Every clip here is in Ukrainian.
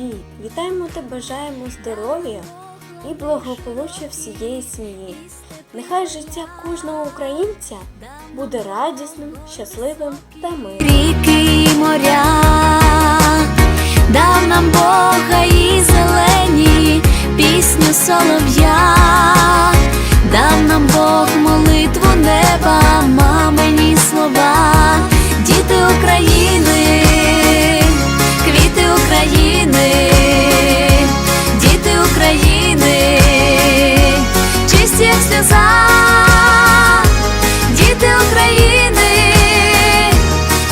всієї вітаємо та бажаємо здоров'я і благополуччя всієї сім'ї. Нехай життя кожного українця буде радісним, щасливим та мирним. ріки і моря, дав нам Бога і зелені пісню солов'я, дав нам Бог молитву неба, діти України,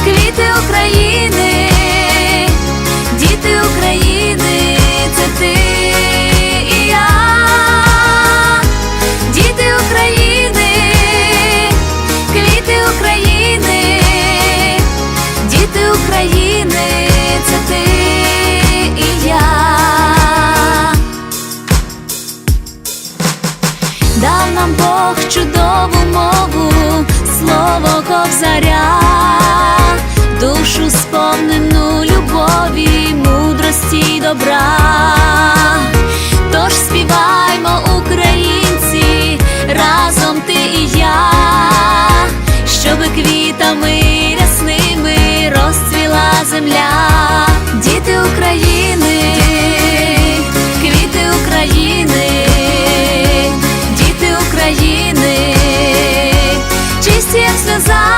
квіти України, діти України, це ти і я, діти України, квіти України, діти України, це ти і я. Дав нам Бог чудову мову, України, квіти України, діти України, чисті як сльоза.